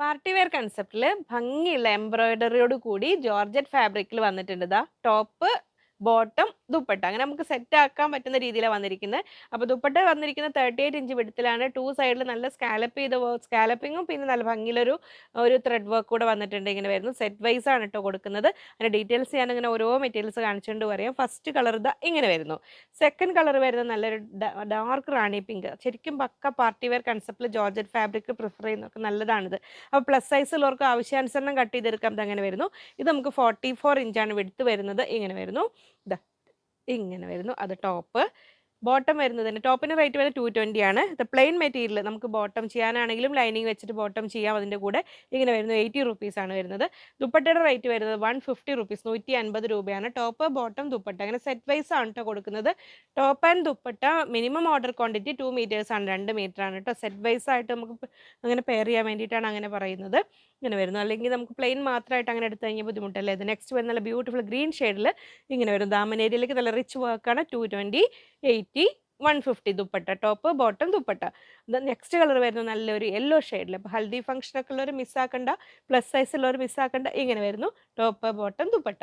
Party wear കൺസെപ്റ്റിൽ ഭംഗിയുള്ള എംബ്രോയിഡറിയോട് കൂടി georgette ഫാബ്രിക്കിൽ വന്നിട്ടുണ്ട്. ഇതാ ടോപ്പ് ബോട്ടം ദുപ്പട്ട. അങ്ങനെ നമുക്ക് സെറ്റ് ആക്കാൻ പറ്റുന്ന രീതിയിലാണ് വന്നിരിക്കുന്നത് അപ്പോൾ ദുപ്പട്ട വന്നിരിക്കുന്ന തേർട്ടി എയ്റ്റ് ഇഞ്ച് വിടത്തിലാണ് ടു സൈഡിൽ നല്ല സ്കാലപ്പ് ചെയ്ത സ്കാലപ്പിങ്ങും പിന്നെ നല്ല ഭംഗിയിലൊരു ഒരു ത്രെഡ് വർക്ക് കൂടെ വന്നിട്ടുണ്ട് ഇങ്ങനെ വരുന്നു. സെറ്റ് വൈസ് ആണ് കേട്ടോ കൊടുക്കുന്നത്. അതിന്റെ ഡീറ്റെയിൽസ് ഞാൻ ഇങ്ങനെ ഓരോ മെറ്റീരിയൽസ് കാണിച്ചുകൊണ്ട് പറയാം. ഫസ്റ്റ് കളർ ഇതാ ഇങ്ങനെ വരുന്നു. സെക്കൻഡ് കളർ വരുന്നത് നല്ലൊരു ഡാർക്ക് റാണി പിങ്ക് ശരിക്കും പക്ക പാർട്ടി വെയർ കൺസെപ്റ്റിൽ ജോർജറ്റ് ഫാബ്രിക് പ്രിഫർ ചെയ്യുന്നവർക്ക് നല്ലതാണിത്. അപ്പോൾ പ്ലസ് സൈസ് ഉള്ളവർക്ക് ആവശ്യാനുസരണം കട്ട് ചെയ്തെടുക്കാം. അങ്ങനെ വരുന്നു. ഇത് നമുക്ക് ഫോർട്ടി ഫോർ ഇഞ്ചാണ് വിടുത്ത് വരുന്നത്. ഇങ്ങനെ വരുന്നു. ഇതാ ഇങ്ങനെ വരുന്നു. അത് ടോപ്പ്. ബോട്ടം വരുന്നത് തന്നെ ടോപ്പിന് റേറ്റ് വരുന്നത് ടു ട്വന്റി ആണ്. ഇത് പ്ലെയിൻ മെറ്റീരിയൽ നമുക്ക് ബോട്ടം ചെയ്യാനാണെങ്കിലും ലൈനിങ് വെച്ചിട്ട് ബോട്ടം ചെയ്യാം അതിന്റെ കൂടെ. ഇങ്ങനെ വരുന്നു എയ്റ്റി റുപ്പീസ് ആണ് വരുന്നത്. ദുപ്പട്ടയുടെ റേറ്റ് വരുന്നത് വൺ ഫിഫ്റ്റി റുപ്പീസ് നൂറ്റി അൻപത് രൂപയാണ്. Top bottom dupatta. അങ്ങനെ സെറ്റ് വൈസ് ആണ് കേട്ടോ കൊടുക്കുന്നത്. Top and dupatta minimum order quantity two meters ആണ്. രണ്ട് മീറ്റർ ആണ് കേട്ടോ സെറ്റ് വൈസ് ആയിട്ട് നമുക്ക് അങ്ങനെ പെയർ ചെയ്യാൻ വേണ്ടിയിട്ടാണ് അങ്ങനെ പറയുന്നത്. ഇങ്ങനെ വരുന്നു. അല്ലെങ്കിൽ നമുക്ക് പ്ലെയിൻ മാത്രമായിട്ട് അങ്ങനെ എടുത്തു കഴിഞ്ഞാൽ ബുദ്ധിമുട്ടല്ലേ? ഇത് നെക്സ്റ്റ് വരുന്ന നല്ല ബ്യൂട്ടിഫുൾ ഗ്രീൻ ഷെയ്ഡിൽ ഇങ്ങനെ വരും ദാമൻ ഏരിയയിലേക്ക് നല്ല റിച്ച് വർക്കാണ് two twenty eighty one fifty dupatta. Top bottom dupatta. Next colour വരുന്നത് നല്ലൊരു യെല്ലോ ഷെയ്ഡിൽ അപ്പോൾ ഹൽദി ഫംഗ്ഷനൊക്കെ ഉള്ളവർ മിസ്സാക്കണ്ട പ്ലസ് സൈസ് ഉള്ളവർ മിസ്സാക്കണ്ട ഇങ്ങനെ വരുന്നു. Top bottom dupatta.